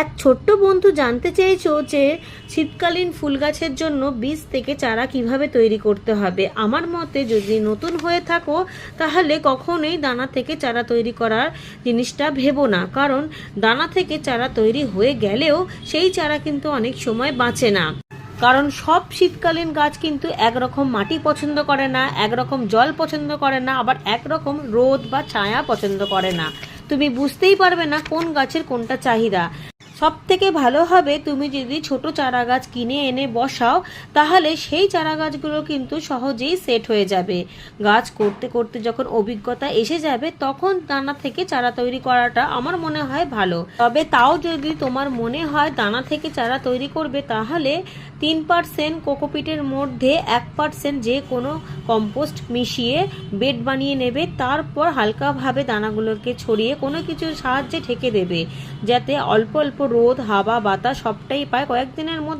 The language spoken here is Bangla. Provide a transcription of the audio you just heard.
এক ছোট্ট বন্ধু জানতে চেয়েছো যে শীতকালীন ফুল গাছের জন্য বীজ থেকে চারা কীভাবে তৈরি করতে হবে? আমার মতে যদি নতুন হয়ে থাকো, তাহলে কখনোই দানা থেকে চারা তৈরি করার জিনিসটা ভেবো না। কারণ দানা থেকে চারা তৈরি হয়ে গেলেও সেই চারা কিন্তু অনেক সময় বাঁচে না। কারণ সব শীতকালীন গাছ কিন্তু একরকম মাটি পছন্দ করে না, একরকম জল পছন্দ করে না, আবার একরকম রোদ বা ছায়া পছন্দ করে না। তুমি বুঝতেই পারবে না কোন গাছের কোনটা চাহিদা। সব থেকে ভালো হবে তুমি যদি ছোট চারা গাছ কিনে এনে বসাও, তাহলে সেই চারা গাছগুলো কিন্তু সহজেই সেট হয়ে যাবে। গাছ করতে করতে যখন অভিজ্ঞতা এসে যাবে, তখন দানা থেকে চারা তৈরি করাটা আমার মনে হয় ভালো। তবে তাও যদি তোমার মনে হয় দানা থেকে চারা তৈরি করবে, তাহলে তিন পার্সেন্ট কোকোপিটের মধ্যে এক পার্সেন্ট যে কোনো কম্পোস্ট মিশিয়ে বেড বানিয়ে নেবে, তারপর হালকাভাবে দানাগুলোকে ছড়িয়ে কোনো কিছুর সাহায্যে ঢেকে দেবে, যাতে অল্প অল্প রোদ হাওয়া বাতাস সবটাই পায়। কয়েকদিনের মধ্যে